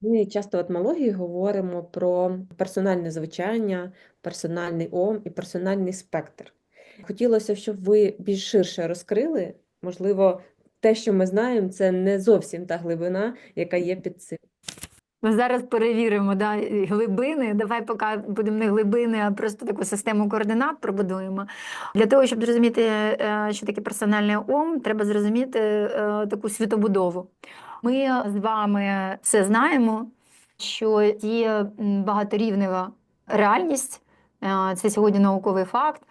Ми часто в етмології говоримо про персональне звучання, персональний ом і персональний спектр. Хотілося, щоб ви більш ширше розкрили, можливо, те, що ми знаємо, це не зовсім та глибина, яка є під цим. Ми зараз перевіримо да, глибини. Давай поки будемо не глибини, а просто таку систему координат пробудуємо. Для того, щоб зрозуміти, е, що таке персональний ом, треба зрозуміти е, таку світобудову. Ми з вами все знаємо, що є багаторівнева реальність. Е, Це сьогодні науковий факт.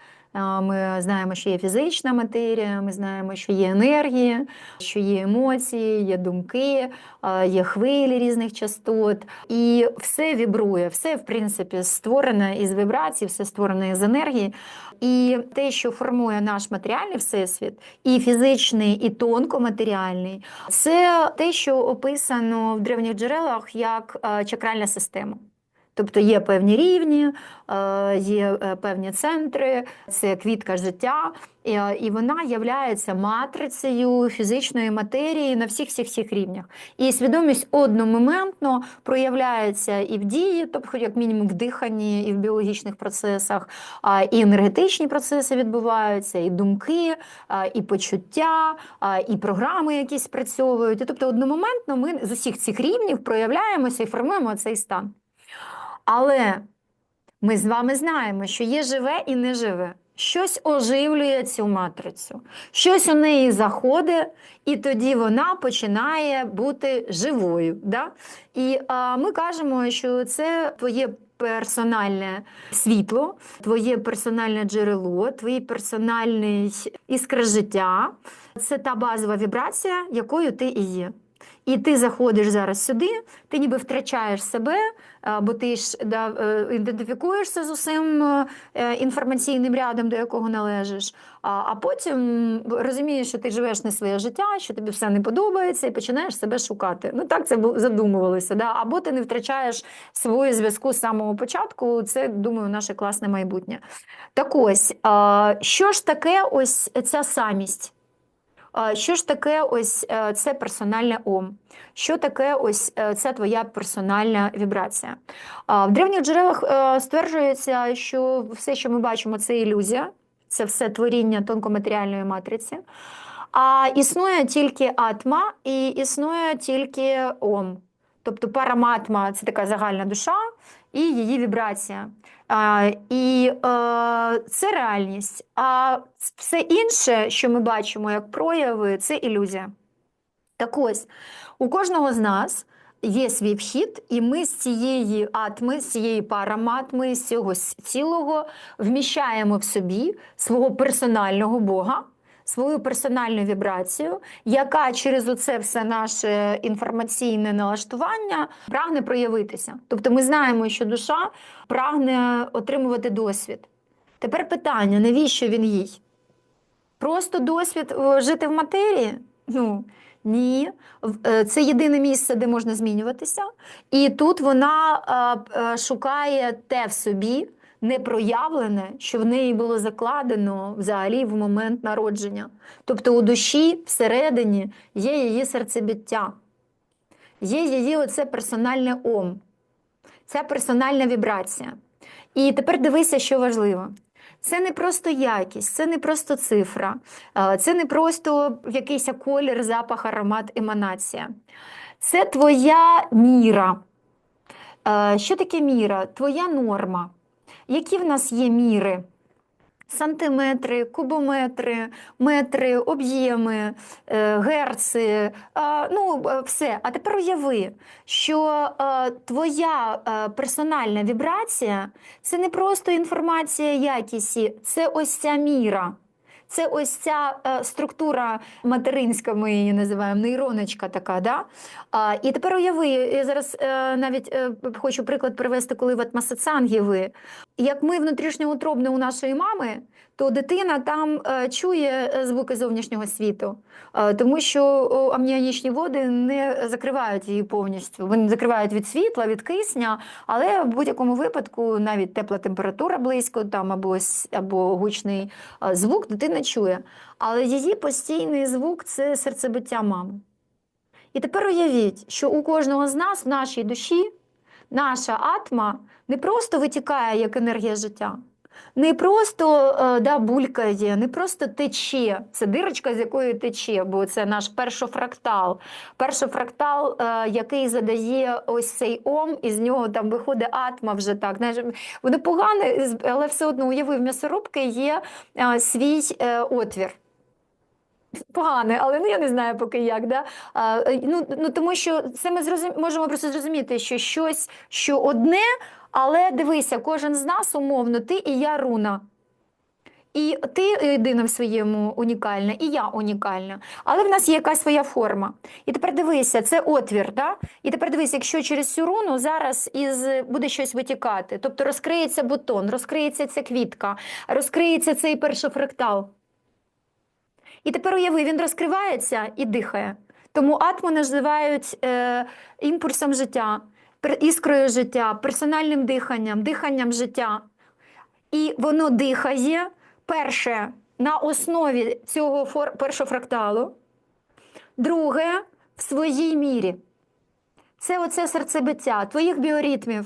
Ми знаємо, що є фізична матерія, ми знаємо, що є енергія, що є емоції, є думки, є хвилі різних частот. І все вібрує, все, в принципі, створене із вібрацій, все створене із енергії. І те, що формує наш матеріальний всесвіт, і фізичний, і тонкоматеріальний, це те, що описано в древніх джерелах як чакральна система. Тобто є певні рівні, е, є е, певні центри, це квітка життя, і, е, вона являється матрицею фізичної матерії на всіх всіх всіх рівнях. І свідомість одномоментно проявляється і в дії, тобто як мінімум в диханні, і в біологічних процесах, і енергетичні процеси відбуваються, і думки, і почуття, і програми якісь спрацьовують. І, тобто одномоментно ми з усіх цих рівнів проявляємося і формуємо цей стан. Але ми з вами знаємо, що є живе і неживе. Щось оживлює цю матрицю, щось у неї заходить, і тоді вона починає бути живою. Да? І а, ми кажемо, що це твоє персональне світло, твоє персональне джерело, твій персональний іскра життя. Це та базова вібрація, якою ти і є. І ти заходиш зараз сюди, ти ніби втрачаєш себе, а, бо ти ж да, е, ідентифікуєшся з усім е, інформаційним рядом, до якого належиш, а, потім розумієш, що ти живеш не своє життя, що тобі все не подобається, і починаєш себе шукати. Ну так це задумувалося. Да? Або ти не втрачаєш свою зв'язку з самого початку. Це, думаю, наше класне майбутнє. Так ось, що ж таке ось ця самість? Що ж таке ось е, це персональне ом? Що таке ось е, це твоя персональна вібрація? В древніх джерелах е, стверджується, що все, що ми бачимо, це ілюзія, це все творіння тонкоматеріальної матриці. А існує тільки атма і існує тільки ом. Тобто параматма це така загальна душа і її вібрація. А, і е, це реальність. А все інше, що ми бачимо як прояви, це ілюзія. Так ось, у кожного з нас є свій вхід, і ми з цієї атми, з цієї параматми, з цього цілого вміщаємо в собі свого персонального Бога, свою персональну вібрацію, яка через оце все наше інформаційне налаштування прагне проявитися. Тобто ми знаємо, що душа прагне отримувати досвід. Тепер питання: навіщо він їй? Просто досвід е, жити в матерії? Ну ні. Е, Це єдине місце, де можна змінюватися. І тут вона е, шукає те в собі непроявлене, що в неї було закладено взагалі в момент народження. Тобто у душі всередині є її серцебіття, є її оце персональне ом, це персональна вібрація. І тепер дивися, що важливо. Це не просто якість, це не просто цифра, е, це не просто якийсь колір, запах, аромат, еманація. Це твоя міра. Е, Що таке міра? Твоя норма. Які в нас є міри? Сантиметри, кубометри, метри, об'єми, е, герци, ну е, все. А тепер уяви, що е, твоя персональна вібрація це не просто інформація якісті, це ось ця міра. Це ось ця структура материнська, ми її називаємо, нейроночка така. Да? А, і тепер уяви, я зараз навіть хочу приклад привести, коли в атмасацангі ви. Як ми внутрішньоутробне у нашої мами, то дитина там е, чує е, звуки зовнішнього світу, е, тому що амніонічні води не закривають її повністю. Вони закривають від світла, від кисня, але в будь-якому випадку навіть тепла температура близько там або, або гучний звук дитина чує. Але її постійний звук це серцебиття мами. І тепер уявіть, що у кожного з нас в нашій душі наша атма не просто витікає як енергія життя, не просто е, да, булькає, не просто тече. Це дирочка, з якої тече, бо це наш першофрактал. Першофрактал, е, який задає ось цей ом, і з нього там виходить атма вже так. Воно погане, але все одно уяви, в м'ясорубки є е, свій отвір. Погане, але ну я не знаю поки як. Да? А, ну, ну тому що це ми зрозум... можемо просто зрозуміти, що щось, що одне, але дивися, кожен з нас умовно, ти і я руна. І ти єдина в своєму унікальна, і я унікальна. Але в нас є якась своя форма. І тепер дивися, це отвір. Да? І тепер дивися, якщо через цю руну зараз із буде щось витікати, тобто розкриється бутон, розкриється ця квітка, розкриється цей першофрактал. І тепер уяви, він розкривається і дихає. Тому атму називають е, імпульсом життя, іскрою життя, персональним диханням, диханням життя. І воно дихає перше на основі цього фор- першого фракталу, друге в своїй мірі. Це оце серцебиття, твоїх біоритмів.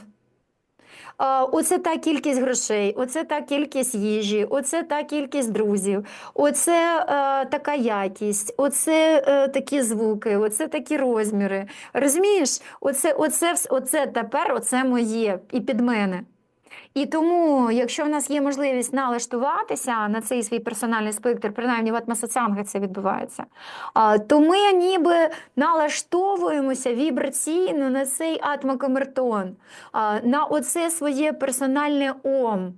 А, Оце та кількість грошей, оце та кількість їжі, оце та кількість друзів, оце е, така якість, оце е, такі звуки, оце такі розміри. Розумієш, оце, оце, оце тепер оце моє і під мене. І тому, якщо в нас є можливість налаштуватися на цей свій персональний спектр, принаймні в атмосоціанги це відбувається, то ми ніби налаштовуємося вібраційно на цей атмокамертон, на оце своє персональне ом.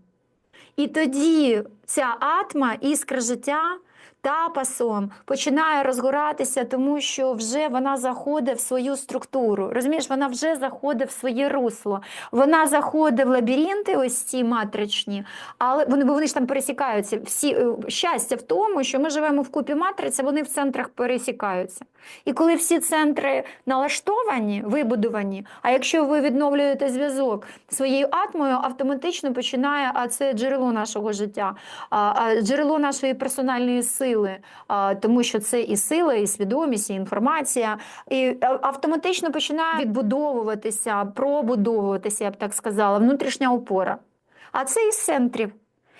І тоді ця атма, іскра життя, тапасом починає розгоратися, тому що вже вона заходить в свою структуру. Розумієш, вона вже заходить в своє русло. Вона заходить в лабіринти, ось ці матричні, але вони, бо вони ж там пересікаються. Всі е, щастя в тому, що ми живемо в купі матриць, а вони в центрах пересікаються. І коли всі центри налаштовані, вибудовані, а якщо ви відновлюєте зв'язок своєю атмою, автоматично починає, а це джерело нашого життя, а, а, джерело нашої персональної сили, а, тому що це і сила, і свідомість, і інформація, і автоматично починає відбудовуватися, пробудовуватися, я б так сказала, внутрішня опора. А це із центрів.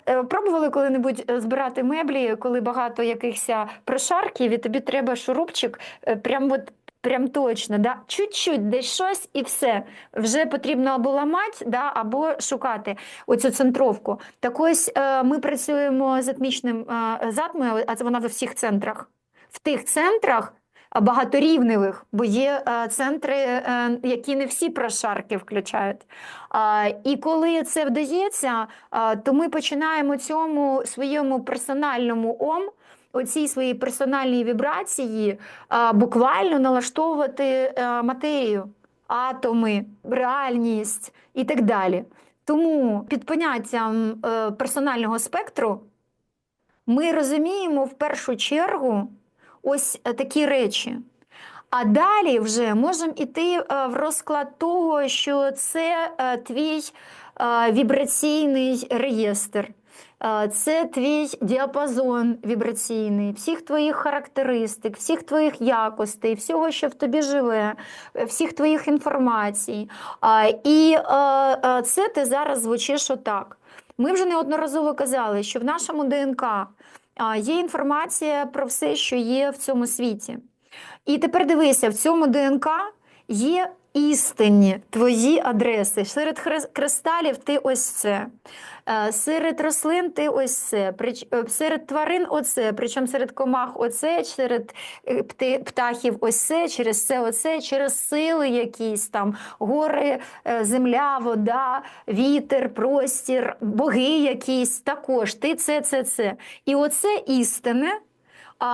Е, Пробували коли-небудь е, збирати меблі, коли багато якихось прошарків, і тобі треба шурупчик, прямо от. Прям точно, да? чуть-чуть десь щось і все. Вже потрібно або ламати, да? або шукати оцю центровку. Так ось е, ми працюємо з атмічним е, затмою, а це вона в всіх центрах. В тих центрах багаторівневих, бо є е, центри, е, які не всі прошарки включають. А, І коли це вдається, а, то ми починаємо цьому своєму персональному ом, оцій своїй персональній вібрації буквально налаштовувати е, матерію, атоми, реальність і так далі. Тому під поняттям е, персонального спектру ми розуміємо в першу чергу ось е, такі речі. А далі вже можемо йти в розклад того, що це твій вібраційний реєстр, це твій діапазон вібраційний, всіх твоїх характеристик, всіх твоїх якостей, всього, що в тобі живе, е, всіх твоїх інформацій. І е, е, це ти зараз звучиш отак. Ми вже неодноразово казали, що в нашому ДНК є інформація про все, що є в цьому світі. І тепер дивися, в цьому ДНК є істинні твої адреси. Серед кристалів ти ось це. Е, Серед рослин ти ось це. Е, Серед тварин оце. Причому серед комах оце, серед е, птахів ось це, через це оце, через сили якісь там, гори, земля, вода, вітер, простір, боги якісь також. Ти це, це, це. І оце істине.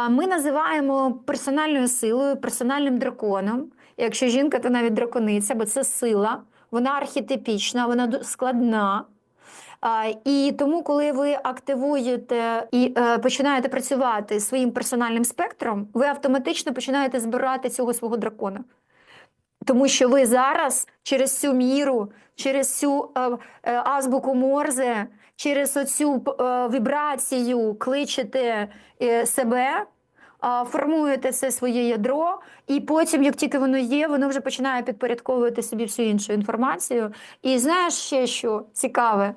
Ми називаємо персональною силою, персональним драконом. Якщо жінка, то навіть дракониця, бо це сила, вона архетипічна, вона складна. І тому, коли ви активуєте і е, починаєте працювати своїм персональним спектром, ви автоматично починаєте збирати цього свого дракона. Тому що ви зараз через цю міру, через цю е, е, азбуку Морзе, через оцю вібрацію кличете себе, формуєте це своє ядро, і потім, як тільки воно є, воно вже починає підпорядковувати собі всю іншу інформацію. І знаєш ще що цікаве?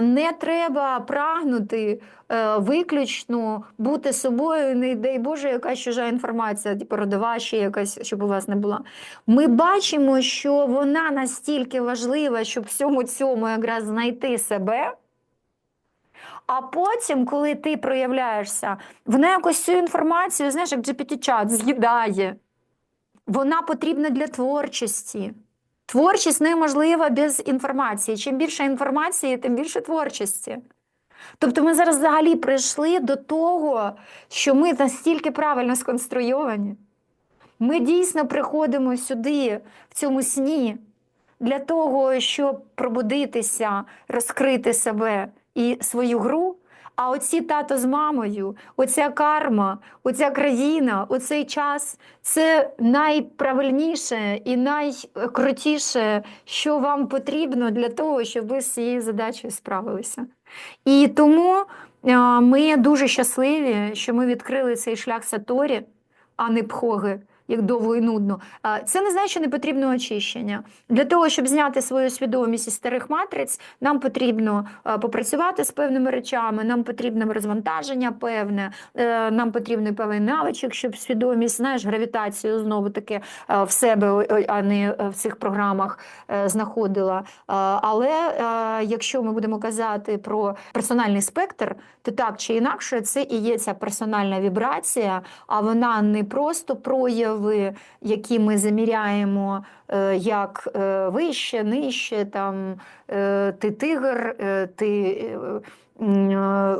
Не треба прагнути е, виключно бути собою, не дай Боже, якась чужа інформація, типу родова ще якась, щоб у вас не була. Ми бачимо, що вона настільки важлива, щоб всьому цьому якраз знайти себе. А потім, коли ти проявляєшся, вона якось цю інформацію, знаєш, як GPT-чат з'їдає. Вона потрібна для творчості. Творчість неможлива без інформації. Чим більше інформації, тим більше творчості. Тобто ми зараз взагалі прийшли до того, що ми настільки правильно сконструйовані. Ми дійсно приходимо сюди, в цьому сні, для того, щоб пробудитися, розкрити себе і свою гру. А оці тато з мамою, оця карма, оця країна, оцей час це найправильніше і найкрутіше, що вам потрібно для того, щоб ви з цією задачею справилися. І тому е, ми дуже щасливі, що ми відкрили цей шлях Саторі, а не пхоги, як довго і нудно. Це не значить, що не потрібно очищення. Для того, щоб зняти свою свідомість із старих матриць, нам потрібно попрацювати з певними речами, нам потрібно розвантаження певне, е, нам потрібен певний навичок, щоб свідомість, знаєш, гравітацію знову таки в себе, а не е, в цих програмах е, знаходила. Але якщо ми будемо казати про персональний спектр, то так чи інакше це і є ця персональна вібрація, а вона не просто прояви, які ми заміряємо е, як е, вище, нижче, там е, ти тигр, ти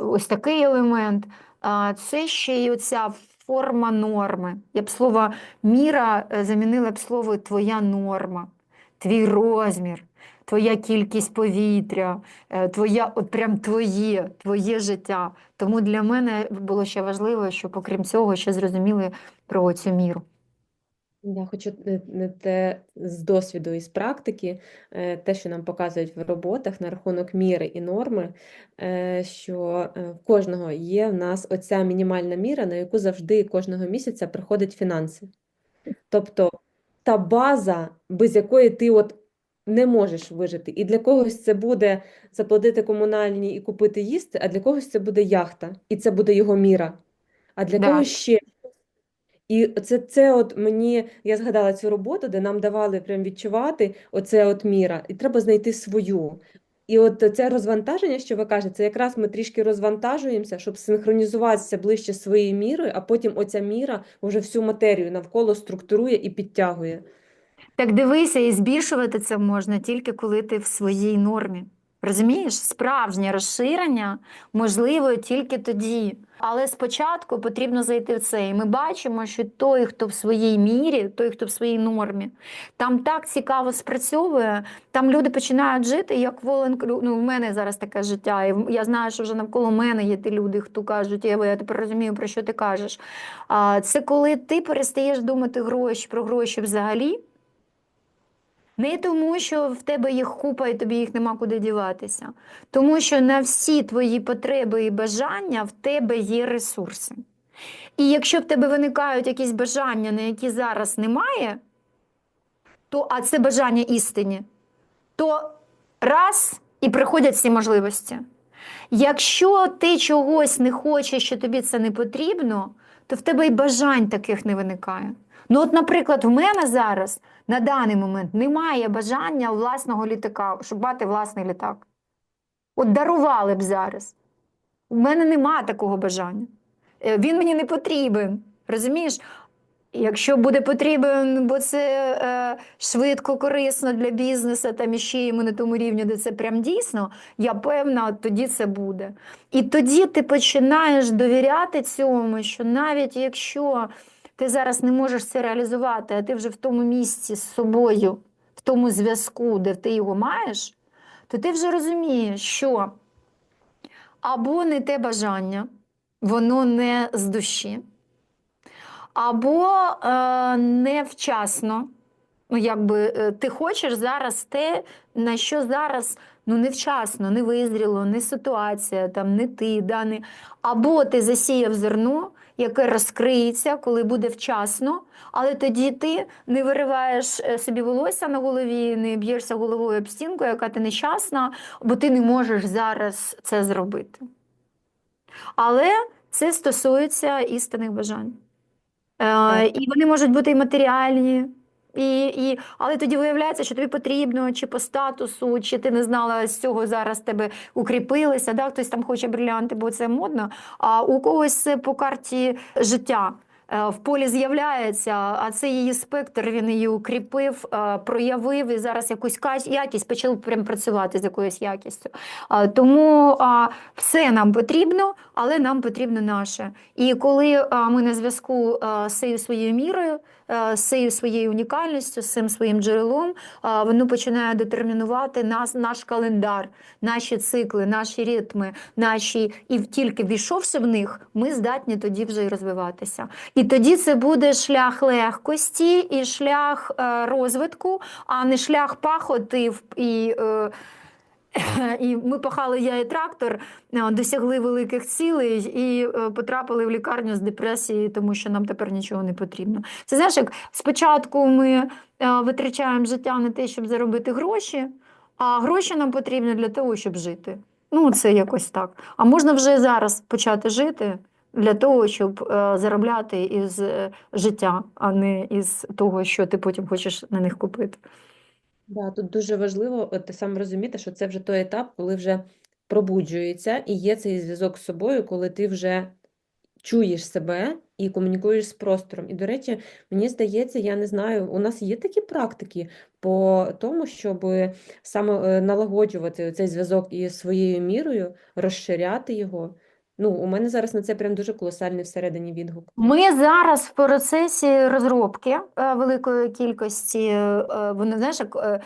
ось такий елемент. А це ще й оця форма норми. Я б слово міра замінила б слово твоя норма, твій розмір. Твоя кількість повітря, твоя, от прям твоє, твоє життя. Тому для мене було ще важливо, щоб окрім цього ще зрозуміли про цю міру. Я хочу не, не те з досвіду і з практики, е, те, що нам показують в роботах на рахунок міри і норми, е, що е, в кожного є в нас оця мінімальна міра, на яку завжди кожного місяця приходять фінанси. Тобто та база, без якої ти от не можеш вижити. І для когось це буде заплатити комунальні і купити їсти, а для когось це буде яхта, і це буде його міра. А для Да. когось ще і це, це от мені, я згадала цю роботу, де нам давали прям відчувати оце от міра, і треба знайти свою. І от це розвантаження, що ви кажете, це якраз ми трішки розвантажуємося, щоб синхронізуватися ближче своєю мірою, а потім оця міра вже всю матерію навколо структурує і підтягує. Так дивися, і збільшувати це можна тільки коли ти в своїй нормі. Розумієш, справжнє розширення можливо тільки тоді. Але спочатку потрібно зайти в це. І ми бачимо, що той, хто в своїй мірі, той, хто в своїй нормі, там так цікаво спрацьовує, там люди починають жити як волонтери. Ну, в мене зараз таке життя. І я знаю, що вже навколо мене є ті люди, хто кажуть, Єва, я тепер розумію, про що ти кажеш. А це коли ти перестаєш думати гроші про гроші взагалі. Не тому, що в тебе їх купа і тобі їх нема куди діватися. Тому що на всі твої потреби і бажання в тебе є ресурси. І якщо в тебе виникають якісь бажання, на які зараз немає, то, а це бажання істині, то раз і приходять всі можливості. Якщо ти чогось не хочеш, що тобі це не потрібно, то в тебе й бажань таких не виникає. Ну, от, наприклад, в мене зараз на даний момент немає бажання власного літака, щоб мати власний літак. От дарували б зараз. У мене нема такого бажання. Е, Він мені не потрібен. Розумієш? Якщо буде потрібен, бо це е, швидко, корисно для бізнесу, там іще йому на тому рівні, де це прям дійсно, я певна, тоді це буде. І тоді ти починаєш довіряти цьому, що навіть якщо ти зараз не можеш це реалізувати, а ти вже в тому місці з собою, в тому зв'язку, де ти його маєш, то ти вже розумієш, що або не те бажання, воно не з душі, або е, невчасно. Ну, якби е, ти хочеш зараз те, на що зараз ну, невчасно, не визріло, не ситуація, там, не ти, да, не... або ти засіяв зерно, яке розкриється, коли буде вчасно, але тоді ти не вириваєш е, собі волосся на голові, не б'єшся головою об стінку, яка ти нещасна, бо ти не можеш зараз це зробити. Але це стосується істинних бажань. Е, і вони можуть бути і матеріальні, і, і, але тоді виявляється, що тобі потрібно, чи по статусу, чи ти не знала з цього зараз тебе укріпилися. Да? Хтось там хоче брилянти, бо це модно. А у когось по карті життя. Е, В полі з'являється, а це її спектр, він її укріпив, е, проявив і зараз якусь якість почав прям працювати з якоюсь якістю. Тому все нам потрібно, але нам потрібно наше. І коли ми на зв'язку з цією своєю мірою, з цією своєю унікальністю, з цим своїм джерелом, воно починає детермінувати нас, наш календар, наші цикли, наші ритми, наші, і тільки війшовши в них, ми здатні тоді вже й розвиватися. І тоді це буде шлях легкості і шлях е, розвитку, а не шлях пахоти і. Е, і ми пахали я і трактор, е, досягли великих цілей і потрапили в лікарню з депресією, тому що нам тепер нічого не потрібно. Це знаєш, як спочатку ми витрачаємо життя на те, щоб заробити гроші, а гроші нам потрібні для того, щоб жити. Ну, це якось так. А можна вже зараз почати жити для того, щоб е, заробляти із е, життя, а не із того, що ти потім хочеш на них купити. Да, тут дуже важливо от, саме розуміти, що це вже той етап, коли вже пробуджується і є цей зв'язок з собою, коли ти вже чуєш себе і комунікуєш з простором. І, до речі, мені здається, я не знаю, у нас є такі практики по тому, щоб саме е, налагоджувати цей зв'язок із своєю мірою, розширяти його. Ну, у мене зараз на це прям дуже колосальний всередині відгук. Ми зараз в процесі розробки е, великої кількості, е, вони, знаєш, як, е,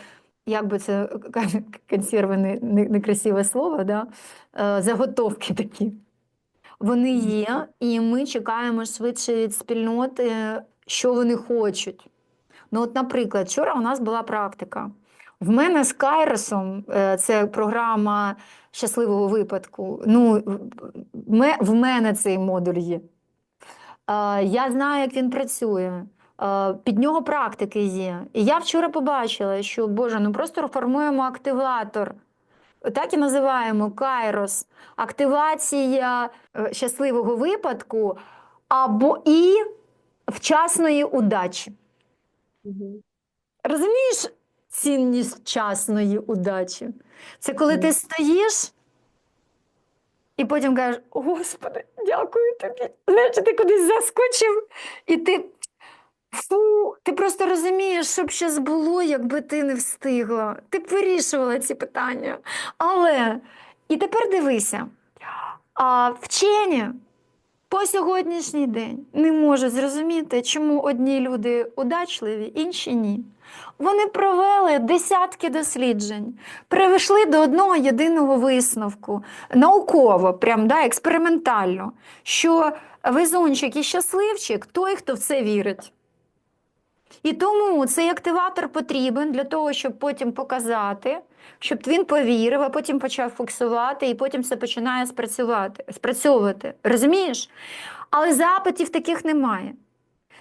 як би це консерви, не- не- некрасиве слово, да? Е, Заготовки такі. Вони є, і ми чекаємо швидше від спільноти, що вони хочуть. Ну, от, наприклад, вчора у нас була практика. В мене з Кайросом, е, це програма щасливого випадку. Ну, в мене цей модуль є. Е, Я знаю, як він працює. Е, Під нього практики є. І я вчора побачила, що Боже, ну просто формуємо активатор. Так і називаємо Кайрос. Активація щасливого випадку або і вчасної удачі. Мгм. Розумієш цінність вчасної удачі? Це коли ти стоїш і потім кажеш: Господи, дякую тобі. Знаєш, ти кудись заскочив, і ти. Фу, ти просто розумієш, що б щас було, якби ти не встигла. Ти б вирішувала ці питання. Але і тепер дивися, а вчені по сьогоднішній день не можуть зрозуміти, чому одні люди удачливі, інші ні. Вони провели десятки досліджень, прийшли до одного єдиного висновку, науково, прям да, експериментально, що везунчик і щасливчик той, хто в це вірить. І тому цей активатор потрібен для того, щоб потім показати, щоб він повірив, а потім почав фіксувати, і потім це починає спрацювати, спрацьовувати. Розумієш? Але запитів таких немає.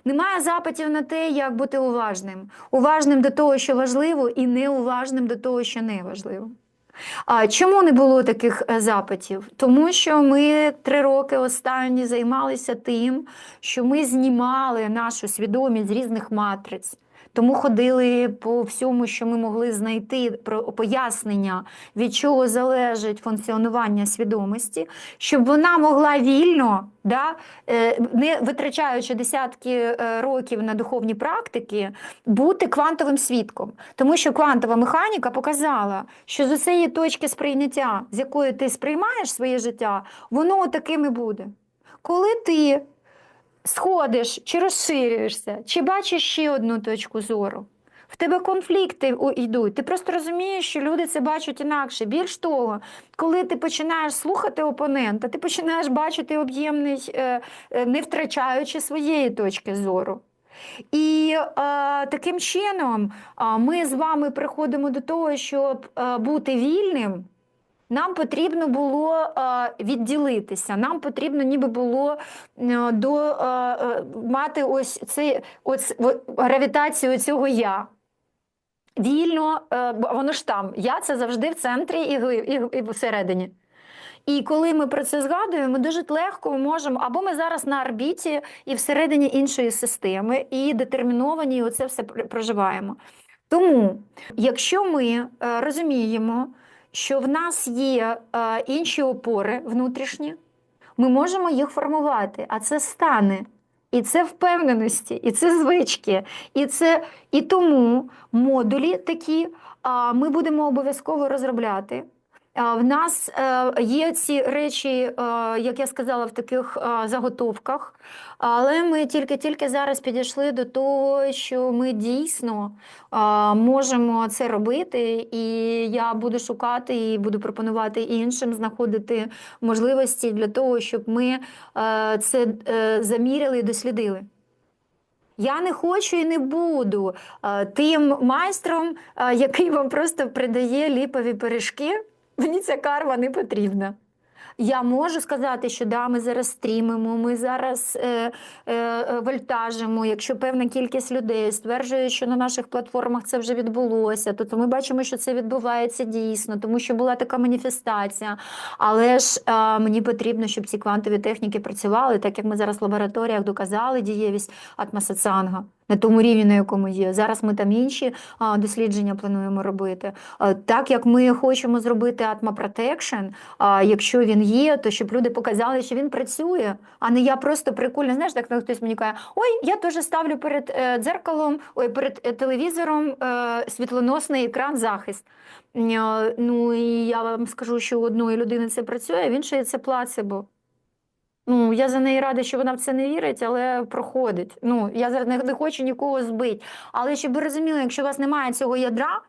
Немає запитів на те, як бути уважним. Уважним до того, що важливо, і неуважним до того, що не важливо. А чому не було таких е, запитів? Тому що ми три роки останні займалися тим, що ми знімали нашу свідомість з різних матриць. Тому ходили по всьому, що ми могли знайти про пояснення, від чого залежить функціонування свідомості, щоб вона могла вільно, да, е, не витрачаючи десятки е, років на духовні практики, бути квантовим свідком. Тому що квантова механіка показала, що з усієї точки сприйняття, з якої ти сприймаєш своє життя, воно таким і буде. Коли ти сходиш чи розширюєшся, чи бачиш ще одну точку зору, в тебе конфлікти йдуть. Ти просто розумієш, що люди це бачать інакше. Більш того, коли ти починаєш слухати опонента, ти починаєш бачити об'ємний, е, е, не втрачаючи своєї точки зору. І е, таким чином ми з вами приходимо до того, щоб е, бути вільним Нам потрібно було е, відділитися. Нам потрібно ніби було е, до, е, мати ось цей ось, гравітацію цього я. Вільно, воно ж там. Я це завжди в центрі і, і, і всередині. І коли ми про це згадуємо, ми дуже легко можемо, або ми зараз на орбіті і всередині іншої системи, і детерміновані, і оце все проживаємо. Тому, якщо ми розуміємо, що в нас є е, інші опори внутрішні, ми можемо їх формувати, а це стани. І це впевненості, і це звички, і це і тому модулі такі ми будемо обов'язково розробляти. В нас е, є ці речі, е, як я сказала, в таких е, заготовках, але ми тільки-тільки зараз підійшли до того, що ми дійсно можемо це робити, і я буду шукати і буду пропонувати іншим знаходити можливості для того, щоб ми це заміряли і дослідили. Я не хочу і не буду тим майстром, який вам просто придає ліпові пиріжки. Мені ця карма не потрібна. Я можу сказати, що да, ми зараз стрімимо, ми зараз е, е, е, вольтажимо. Якщо певна кількість людей стверджує, що на наших платформах це вже відбулося, то, то ми бачимо, що це відбувається дійсно, тому що була така маніфестація. Але ж е, мені потрібно, щоб ці квантові техніки працювали, так як ми зараз в лабораторіях доказали дієвість атмосоцанга на тому рівні, на якому є. Зараз ми там інші дослідження плануємо робити. Так як ми хочемо зробити Atma Protection, а якщо він є, то щоб люди показали, що він працює, а не я просто прикольно. Знаєш, так ну, хтось мені каже, ой, я теж ставлю перед е, дзеркалом, ой, перед е, телевізором е, світлоносний екран захист. Ну і я вам скажу, що у одної людини це працює, а в іншої це плацебо. Ну, я за неї рада, що вона в це не вірить, але проходить. Ну, я не, не хочу нікого збити. Але щоб ви розуміли, якщо у вас немає цього ядра,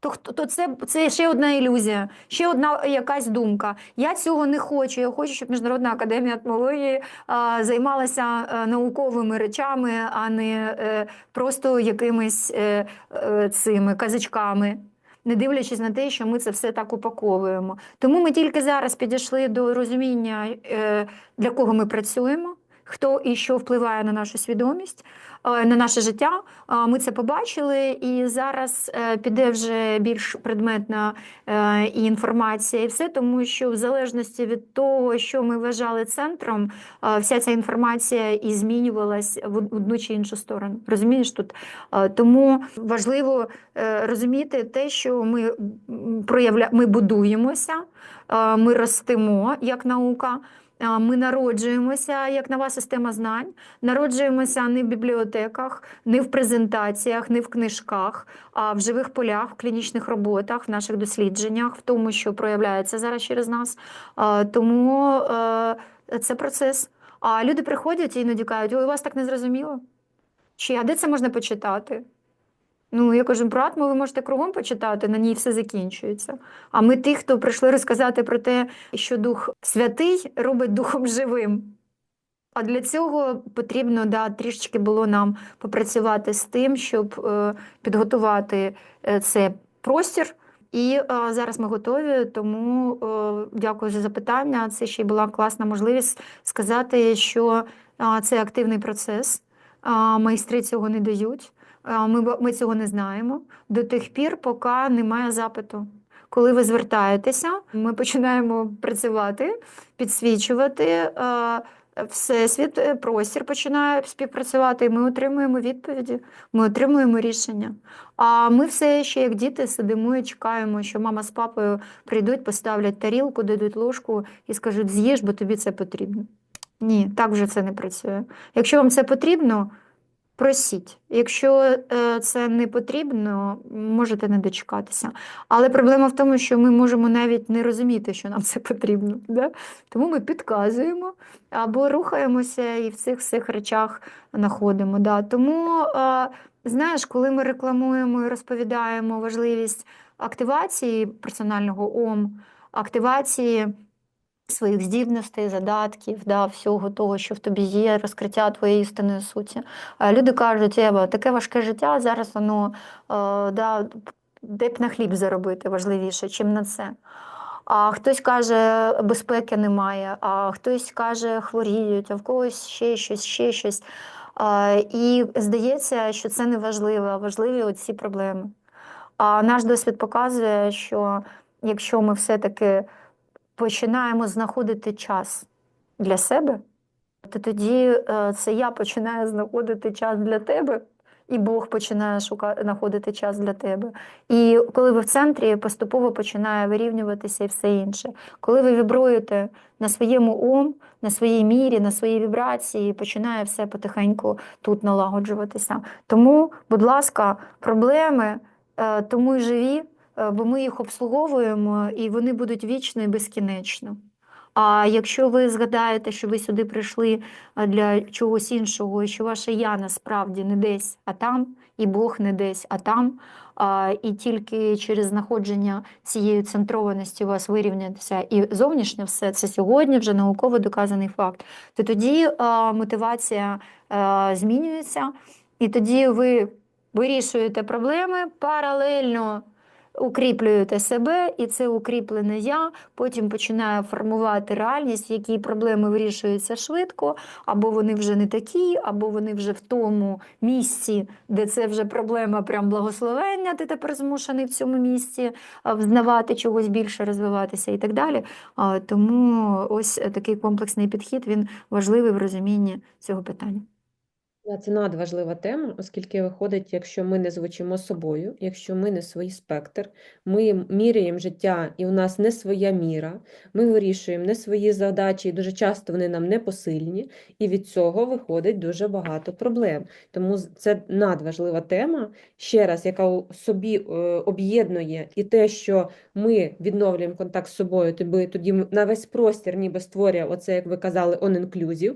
то, то це, це ще одна ілюзія, ще одна якась думка. Я цього не хочу. Я хочу, щоб Міжнародна академія атмології а, займалася а, науковими речами, а не е, просто якимись е, е, цими казачками. Не дивлячись на те, що ми це все так упаковуємо. Тому ми тільки зараз підійшли до розуміння, е, для кого ми працюємо, хто і що впливає на нашу свідомість, е, на наше життя. А, Ми це побачили, і зараз е, піде вже більш предметна е, і інформація, і все, тому що в залежності від того, що ми вважали центром, е, вся ця інформація і змінювалась в одну чи іншу сторону. Розумієш тут? Е, Тому важливо е, розуміти те, що ми проявля... ми будуємося, е, ми ростемо як наука. Ми народжуємося як нова система знань, народжуємося не в бібліотеках, не в презентаціях, не в книжках, а в живих полях, в клінічних роботах, в наших дослідженнях, в тому, що проявляється зараз через нас. Тому е, це процес. А люди приходять і іноді кажуть, ой, у вас так не зрозуміло. Чи а де це можна почитати? Ну, я кажу, про атму ви можете кругом почитати, на ній все закінчується. А ми ті, хто прийшли розказати про те, що Дух Святий робить Духом живим. А для цього потрібно да, трішечки було нам попрацювати з тим, щоб е, підготувати е, це простір. І е, зараз ми готові, тому е, дякую за запитання. Це ще й була класна можливість сказати, що е, це активний процес. Е, майстри цього не дають. Ми, ми цього не знаємо до тих пір, поки немає запиту. Коли ви звертаєтеся, ми починаємо працювати, підсвічувати. Всесвіт, е, простір починає співпрацювати, і ми отримуємо відповіді, ми отримуємо рішення. А ми все ще, як діти, сидимо і чекаємо, що мама з папою прийдуть, поставлять тарілку, дадуть ложку і скажуть: з'їж, бо тобі це потрібно. Ні, так вже це не працює. Якщо вам це потрібно, просіть. Якщо е, це не потрібно, можете не дочекатися. Але проблема в тому, що ми можемо навіть не розуміти, що нам це потрібно. Да? Тому ми підказуємо або рухаємося і в цих всіх речах знаходимо. Да. Тому, е, знаєш, коли ми рекламуємо і розповідаємо важливість активації персонального ОМ, активації своїх здібностей, задатків, да, всього того, що в тобі є, розкриття твоєї істинної суті. Люди кажуть, Ева, таке важке життя, зараз воно е, да, де б на хліб заробити важливіше, чим на це. А хтось каже, безпеки немає, а хтось каже, хворіють, а в когось ще щось, ще щось. І здається, що це не важливо, а важливі оці проблеми. А наш досвід показує, що якщо ми все-таки починаємо знаходити час для себе, то тоді е, це я починаю знаходити час для тебе, і Бог починає шукати, знаходити час для тебе. І коли ви в центрі, поступово починає вирівнюватися і все інше. Коли ви вібруєте на своєму ом, на своїй мірі, на своїй вібрації, починає все потихеньку тут налагоджуватися. Тому, будь ласка, проблеми е, тому й живі, бо ми їх обслуговуємо, і вони будуть вічно і безкінечно. А якщо ви згадаєте, що ви сюди прийшли для чогось іншого, і що ваше я насправді не десь, а там, і Бог не десь, а там, і тільки через знаходження цієї центрованості у вас вирівнятися і зовнішнє все, це сьогодні вже науково доказаний факт, то тоді мотивація змінюється, і тоді ви вирішуєте проблеми паралельно укріплюєте себе, і це укріплене я потім починає формувати реальність, в якій проблеми вирішуються швидко, або вони вже не такі, або вони вже в тому місці, де це вже проблема прям благословення, ти тепер змушений в цьому місці взнавати чогось більше, розвиватися і так далі. Тому ось такий комплексний підхід він важливий в розумінні цього питання. Це надважлива тема, оскільки виходить, якщо ми не звучимо собою, якщо ми не свій спектр, ми міряємо життя, і у нас не своя міра, ми вирішуємо не свої задачі, і дуже часто вони нам не посильні, і від цього виходить дуже багато проблем. Тому це надважлива тема, ще раз, яка у собі е, об'єднує і те, що ми відновлюємо контакт з собою, тоді, на весь простір ніби створює оце, як ви казали, on-inclusive,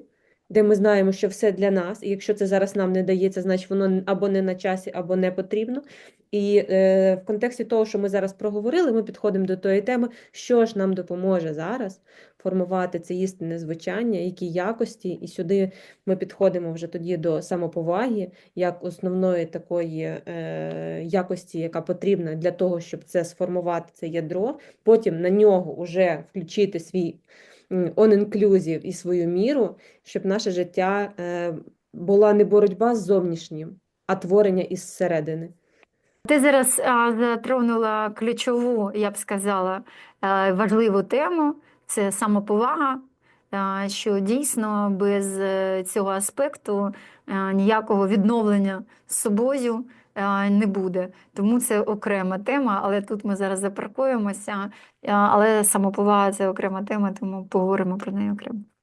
де ми знаємо, що все для нас, і якщо це зараз нам не дається, значить воно або не на часі, або не потрібно. І е, в контексті того, що ми зараз проговорили, ми підходимо до тої теми, що ж нам допоможе зараз формувати це істинне звучання, які якості, і сюди ми підходимо вже тоді до самоповаги, як основної такої е, якості, яка потрібна для того, щоб це сформувати це ядро, потім на нього вже включити свій on-inclusive і свою міру, щоб наше життя е, була не боротьба з зовнішнім, а творення із середини. Ти зараз затронула ключову, я б сказала, е, важливу тему це самоповага. е, Що дійсно без цього аспекту ніякого відновлення з собою не буде. Тому це окрема тема, але тут ми зараз запаркуємося. Е, Але самоповага це окрема тема, тому поговоримо про неї окремо.